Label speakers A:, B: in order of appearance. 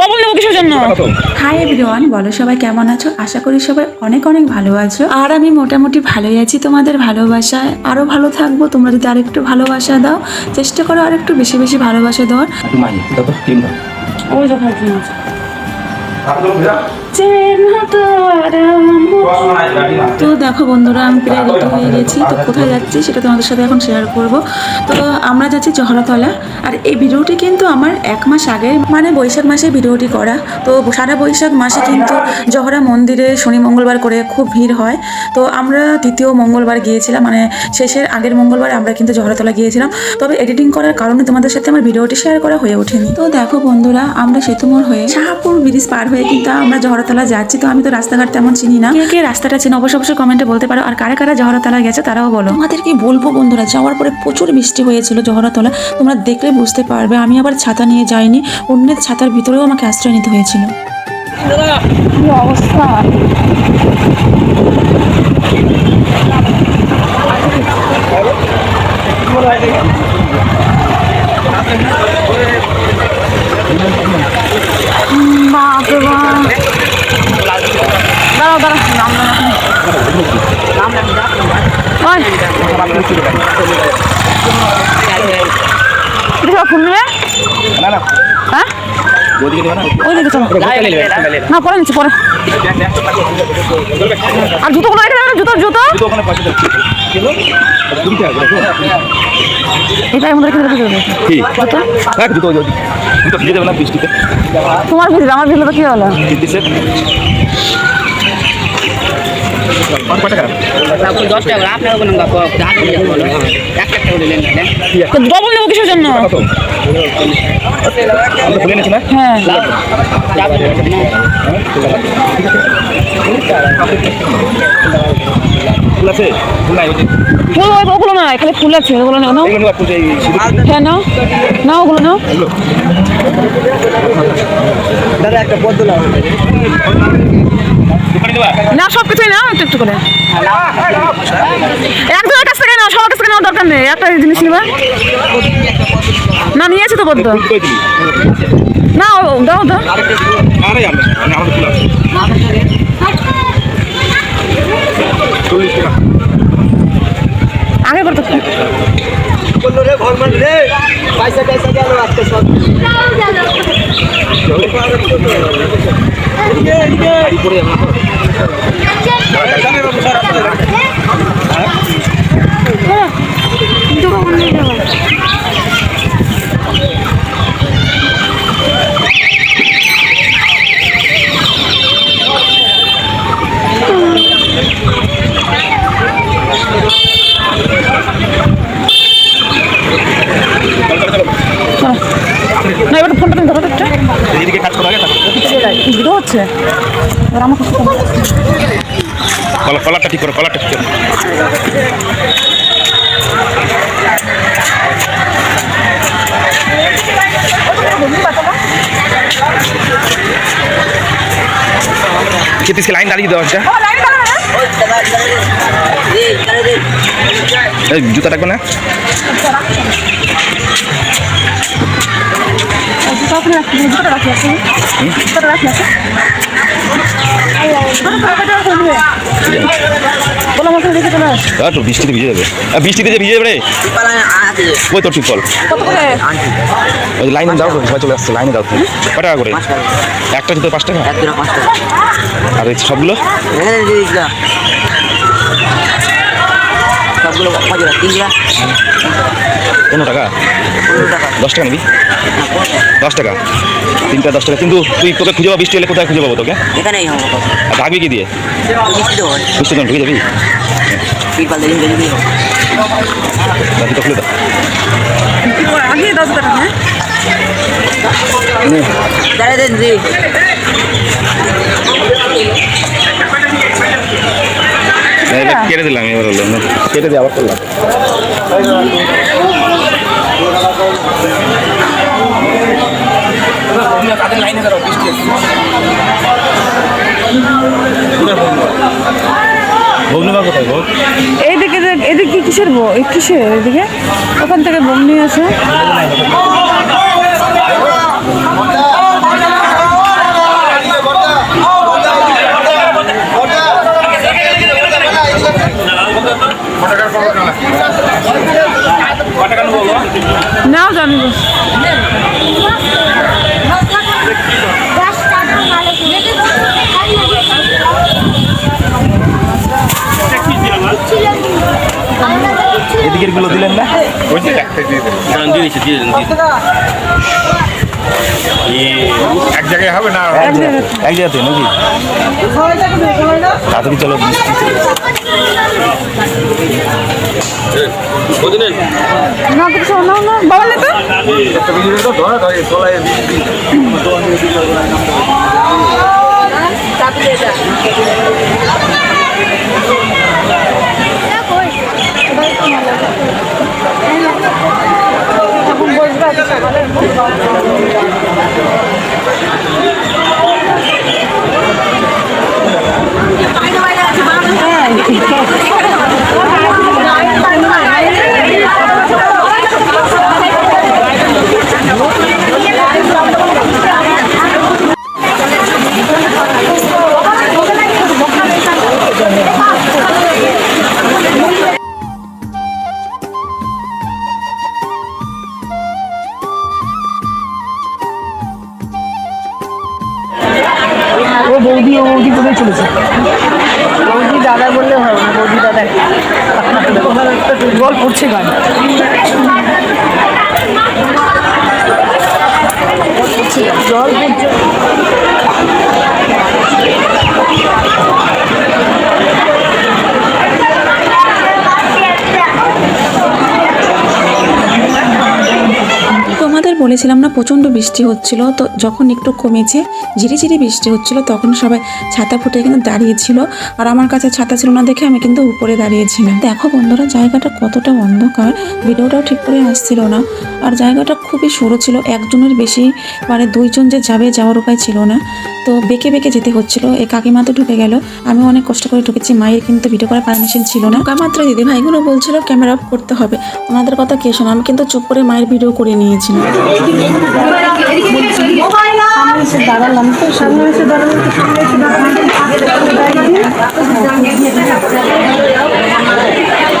A: Double নেব কিসের জন্য?
B: হাই এভরিওয়ান বলো সবাই কেমন আছো? আশা করি সবাই অনেক অনেক ভালো আছো। আর আমি মোটামুটি ভালোই আছি তোমাদের ভালোবাসায়। আরও ভালো থাকব তোমরা যদি আরেকটু ভালোবাসা দাও চেষ্টা করো আরেকটু বেশি বেশি ভালোবাসা দেওয়ার।
A: ওই যখন আছে
B: তো দেখো বন্ধুরা, আমি প্রায় রেডি হয়ে গেছি। তো কোথায় যাচ্ছি সেটা তোমাদের সাথে এখন শেয়ার করব। তো আমরা যাচ্ছি জহরাতলা আর এই ভিডিওটি কিন্তু আমার এক মাস আগে মানে বৈশাখ মাসে ভিডিওটি করা। তো সারা বৈশাখ মাসে কিন্তু জহরা মন্দিরে শনি মঙ্গলবার করে খুব ভিড় হয়। তো আমরা দ্বিতীয় মঙ্গলবার গিয়েছিলাম মানে শেষের আগের মঙ্গলবার আমরা কিন্তু জহরাতলা গিয়েছিলাম। তবে এডিটিং করার কারণে তোমাদের সাথে আমার ভিডিওটি শেয়ার করা হয়ে ওঠেনি। তো দেখো বন্ধুরা, আমরা সেতুমোড় হয়ে শাহপুর ব্রিজ পার হয়ে কিন্তু আমরা জহরতলা যাচ্ছি তো আমি তো রাস্তাঘাট তেমন চিনি না। কে কে রাস্তাটা চেনে? অবশ্যই অবশ্যই কমেন্টে বলতে পারো। আর কারা কারা জহরতলা গেছে তারাও বলো। আমাদেরকে বলব বন্ধুরা যাওয়ার পরে প্রচুর বৃষ্টি হয়েছিল জহরতলা। তোমরা দেখলে বুঝতে পারবে আমি আবার ছাতা নিয়ে যাইনি অন্যের ছাতার ভিতরেও আমাকে আশ্রয় নিতে হয়েছিল।
A: কি অবস্থা? বাপরে বাপ দাঁড়াও দাঁড়াও নাম ওই এটা ফোন নিয়ে
C: না না
A: হ্যাঁ
C: ওদিকে না?
A: চলো। না পরে নিচ্ছি পরে। আর জুতোগুলো রেখে দেবে জুতো? জুতো এটা আমাদের জুতো?
C: হ্যাঁ
A: তোমার ভিজলে আমার ভিজলে তো কি হলো
D: কোনো
A: ডবল নেব কিসের জন্য?
C: না
A: হ্যাঁ
C: ফুল আছে নাই
A: ওগুলো না খালি ফুল আছে ওগুলো হ্যাঁ নাও ওগুলো নাও
D: একটা
A: না সব কিছুই একটু একটু করে একজনের কাছ থেকে নাও সবার নেই একটা জিনিস নিবা? না নিয়েছি তো বদ্ধ। না দাও দাও। আগে করতে
D: পয়সা পয়সা গেল আজকে সব
C: করে আমরা
A: না এবার ফোনটা তুমি ধরো তো একটু
C: এইদিকে কাজ করা আগে
A: ভিডিও হচ্ছে। এবার আমার কাছে তোমার
C: কলার ঠিক করো কলারটা ঠিক করো। কেতিসকে লাইন দাঁড়িয়ে দেওয়া হচ্ছে এই জুতা রাখবে না?
A: রাখি রাখি আছে। রাখি আছে।
C: বৃষ্টিতে ভিজে যাবে। আর বৃষ্টিতে যে ভিজে যাবে রে? ওই তোর ওই লাইনে দাও সবাই চলে আসছে লাইনে দাও তুমি ক টাকা করে? একটা জুতো পাঁচ টাকা? আর এই সবগুলো?
D: দিলা সবগুলো কত টাকা তিন টাকা?
C: পনেরো টাকা। দশ টাকা নিবি? দশ টাকা। তিনটা দশ টাকা। কিন্তু তুই তোকে খুঁজে পাবো বৃষ্টি এলে কোথায় খুঁজে পাবো তোকে?
D: এখানেই হবে
C: আর থাকবি কি দিয়ে? জন ঢুকে যাবি? তা জুতো খুলে দাও
A: হ্যাঁ
C: কেটে দিলাম এবার হলো। কেটে দিয়ে আবার করলাম। তাদের লাইনে দাঁড়াও
A: এইদিকে এদিকে কিসের বউ কিসের এদিকে? ওখান থেকে বমনি নিয়ে আসে
E: দাম দিয়ে দিচ্ছি দিয়ে দিন দিয়ে দিন।
F: এক জায়গায় হবে না
C: এক জায়গা- এক জায়গাতে নাকি তাড়াতাড়ি চলো?
A: না কিছু না না বাবা না তো এখন বসবে আজকে সকালে ও বৌদি ও বৌদি কোথায় চলেছে? বৌদি দাদা বললে হয় না বৌদি দাদা। গল্প পড়ছে গান।
B: বলেছিলাম না, প্রচণ্ড বৃষ্টি হচ্ছিল, তো যখন একটু কমেছে ঝিরিঝিরি বৃষ্টি হচ্ছিল, তখন সবাই ছাতা ফুটে কিন্তু দাঁড়িয়েছিল, আর আমার কাছে ছাতা ছিল না দেখে আমি কিন্তু উপরে দাঁড়িয়েছিলাম। দেখো বন্ধুরা, জায়গাটা কতটা অন্ধকার, ভিডিওটাও ঠিক করে আসছিল না, আর জায়গাটা খুবই সরু ছিল, একজনের বেশি মানে দুইজন যে যাবে যাওয়ার উপায় ছিল না, তো বেঁকে বেঁকে যেতে হচ্ছিল এই কাকিমা তো ঢুকে গেল, আমি অনেক কষ্ট করে ঢুকেছি, মায়ের কিন্তু ভিডিও করার পারমিশন ছিল না। মাত্র দিদি ভাইগুলো বলছিল ক্যামেরা অফ করতে হবে। ওনাদের কথা কে শোনো আমি কিন্তু চুপ করে মায়ের ভিডিও করে নিয়েছিলাম।
A: দাঁড়ালাম তো সামনে এসে দাঁড়ালাম তো সামনে এসে দাঁড়ালাম